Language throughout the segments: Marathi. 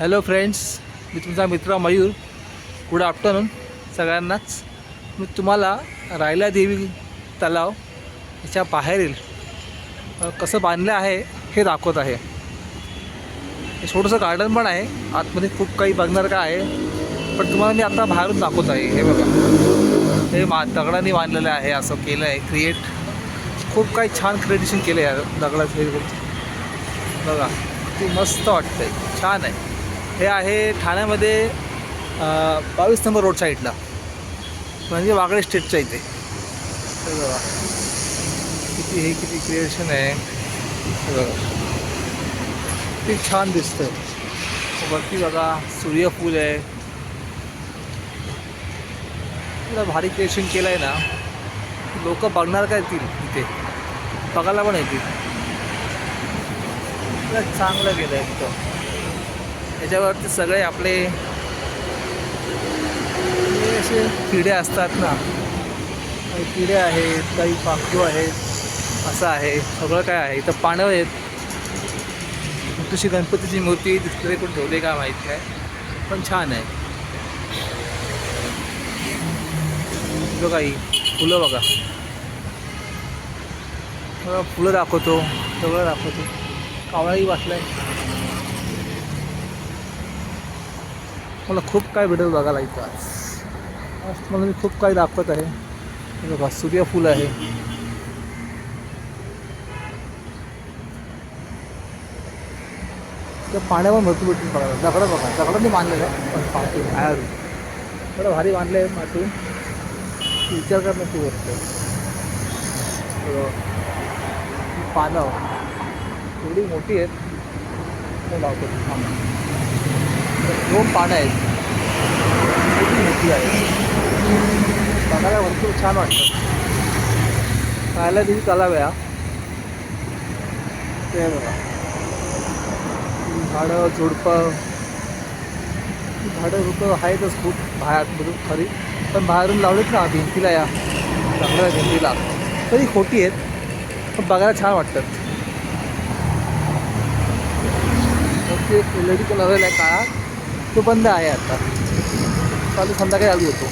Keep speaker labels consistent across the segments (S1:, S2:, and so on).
S1: हॅलो फ्रेंड्स मी तुमचा मित्र मयूर. गुड आफ्टरनून सगळ्यांनाच. मी तुम्हाला रायला देवी तलाव याच्या बाहेरील कसं बांधलं आहे हे दाखवत आहे. छोटंसं गार्डन पण आहे. आतमध्ये खूप काही बघणार का आहे. पण तुम्हाला मी आता बाहेरून दाखवत आहे. हे बघा. हे मा दगडांनी बांधलेलं आहे. असं केलं आहे. क्रिएट खूप काही छान क्रिएटेशन केलं आहे दगडाचं हे बघा. ती मस्त वाटतं आहे छान आहे. हे आहे ठाण्यामध्ये बावीस नंबर रोड साईडला. म्हणजे वागळे स्टेटच्या इथे. बघा. किती हे किती क्रिएशन आहे. ते बघा. किती छान दिसतं वरती बघा सूर्यफूल आहे. एवढं भारी क्रिएशन केलं आहे ना. लोक बघणार काय येतील तिथे बघायला पण येतील. चांगलं गेलं आहे तिथं याच्यावरती सगळे आपले असे किडे असतात ना. काही किडे आहेत काही पाखरू आहेत असं आहे. सगळं काय आहे. इथं पानं आहेत. तशी गणपतीची मूर्ती दुसरे कोण ठेवली का माहीत आहे पण छान आहे. बघा ही फुलं बघा. फुलं दाखवतो. सगळं दाखवतो. कावळाही वाटलाय. मला खूप काय भेटेल बघायला इथं. आज आज तुम्हाला मी खूप काही दाखवत आहे. बघा सूर्यफूल आहे. त्या पाण्यावर भरपूर भेटून बघायला. दगडं बघा. दगडांनी बांधलेलं आहे. पण पाठी बाहेर थोडं भारी बांधलं आहे मातून विचार करण्याची गोष्ट पानं. एवढी मोठी आहेत. ते लावतो. दोन पानं आहेत. मोठी मोठी आहे. बघायला भरपूर छान वाटतं खायला दिली तलाव आहे ते बघा. झाडं झुडपं. झाडं झुडपं आहेतच खूप बाहेर म्हणजे खरी. पण बाहेरून लावलेत ना भिंतीला या. चांगल्या भिंतीला. तरी खोटी आहेत. पण बघायला छान वाटतात. ते एक एल ई डी आहे काळा. तो बंद आहे आता. चालू संध्याकाळी चालू होतो.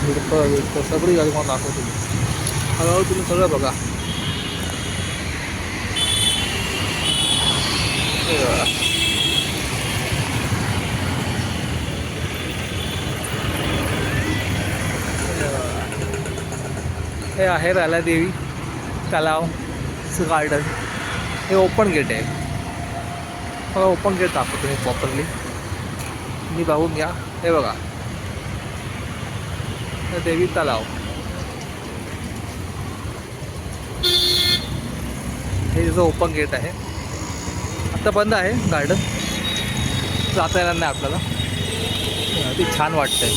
S1: झिडपं बिडपं सगळी गाडी मला दाखवतो मी. हळूहळू तुम्ही सगळं बघा. हे बघा. हे आहे राला देवी. तलाव गार्डन हे ओपन गेट आहे. मला ओपन गेट दाखवतो तुम्ही प्रॉपरली मी बघून घ्या. हे बघा. देवी तलाव. हे तिचं ओपन गेट आहे. आता बंद आहे गार्डन जाता येणार नाही आपल्याला. ते छान वाटतंय.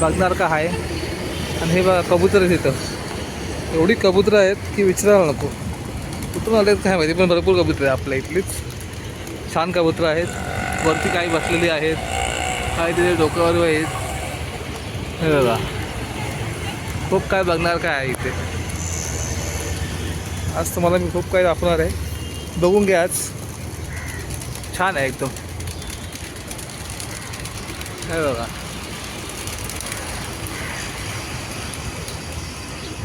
S1: बघणार का आहे आणि हे बघा कबूतर तिथं एवढी कबुतरं आहेत की विचारायला नको. कुठून आले काय माहिती पण भरपूर कबूतर आहे आपल्या इथलीच. छान कबुतरं आहेत. वरती काही बसलेली आहेत. काही तिथे डोक्यावर आहेत. हे बघा. खूप काय बघणार काय आहे इथे. आज तुम्हाला मी खूप काही दाखवणार आहे. बघून घ्या आज. छान आहे एकदम. हे बघा.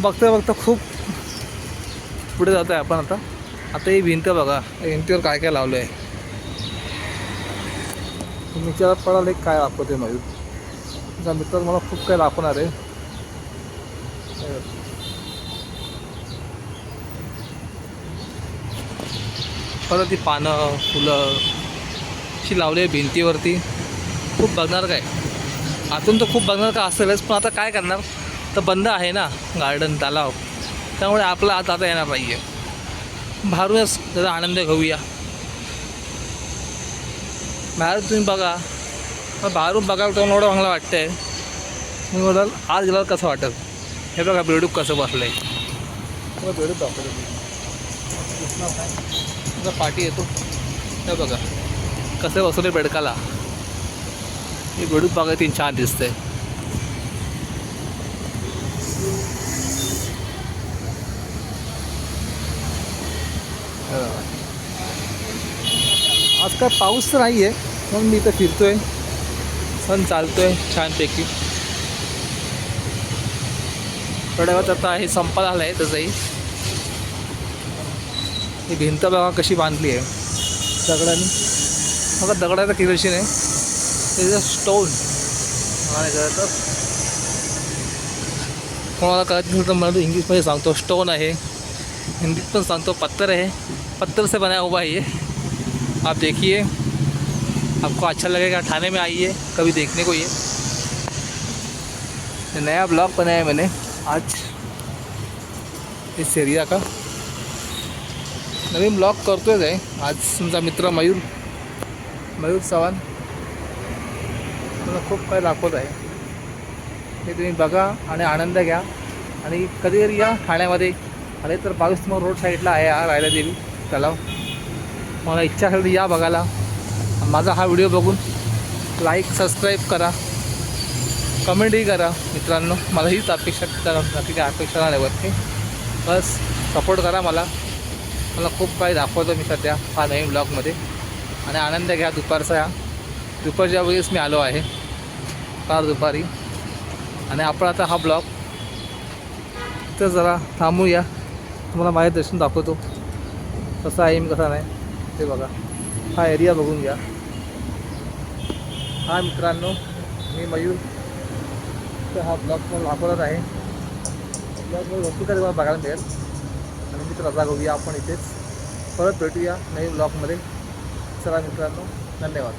S1: बघता बघता खूप पुढे जातो आहे आपण आता. आता ही भिंत बघा भिंतीवर काय काय लावलं आहे विचारात पडाल एक काय दाखवते मयूर? तुमचा मित्र मला खूप काय दाखवणार आहे. परत ती पानं फुलं अशी लावली आहे भिंतीवरती. खूप बघणार काय? आतून तर खूप बघणार का असेलच पण आता काय करणार? तर बंद आहे ना गार्डन तलाव. त्यामुळे आपला आत आता येणार नाही आहे बाहेरूनच त्याचा आनंद घेऊया. बाहेर तुम्ही बघा. बाहेरून बघायला तर एवढं चांगलं वाटतं आहे मी म्हणाल आज गेल्यावर कसं वाटत हे बघा बेडूक कसं बसलं आहे बेडूक दाखवलं तुझा पाठी येतो. हे बघा. कसं बसवलं बेडकाला. हे बेडूक बघा तीन छान दिसतंय. काय पाऊस तर नाही आहे म्हणून मी इथं फिरतो आहे पण सण आहे छानपैकी. थोड्या वेळात आता हे संपत आलं आहे तसंही. ही भिंत बघा कशी बांधली आहे. दगडाने. बघा दगडाचा किरशी नाही. त्याचं स्टोन आणि तर कोणाला कळत नसेल तर मला इंग्लिशमध्ये सांगतो स्टोन आहे. हिंदीत पण सांगतो पत्थर आहे. पत्थरचं से बनाया हुआ आहे आप देखिए आपको अच्छा लगेगा ठाणे में आइए कभी देखने को ये। नया ब्लॉग बनाया है मैंने आज इस एरिया का। नवीन ब्लॉग करतोय आहे आज तुमचा मित्र मयूर मयूर चव्हाण मला खूप काही दाखवत आहे। हे तुम्ही बघा आणि आनंद घ्या। आणि कधीतरी या ठाण्यामध्ये आले तर बावीस नंबर रोड साईडला आहे हा रायला देवी तलाव. मला इच्छा असेल तर या बघायला. माझा हा व्हिडिओ बघून लाईक सबस्क्राईब करा. कमेंटही करा मित्रांनो. मला हीच अपेक्षा करा नक्की काय अपेक्षा नाही वरती. बस सपोर्ट करा मला. मला खूप काही दाखवतो मी सध्या हा नवीन ब्लॉगमध्ये आणि आनंद घ्या दुपारचा या. दुपारच्या वेळेस मी आलो आहे. फार दुपारी. आणि आपण आता हा ब्लॉग तर जरा थांबूया. तुम्हाला माझे दर्शन दाखवतो. कसं आहे मी कसा नाही. ते बघा. हा एरिया बघून घ्या. हा मित्रांनो मी मयूर. तर हा ब्लॉग मला दाखवत आहे. ब्लॉगमध्ये भरपूर काही तुम्हाला बघायला मिळेल. आणि मित्र रजा घेऊया आपण इथेच परत भेटूया नवीन ब्लॉगमध्ये चला मित्रांनो धन्यवाद.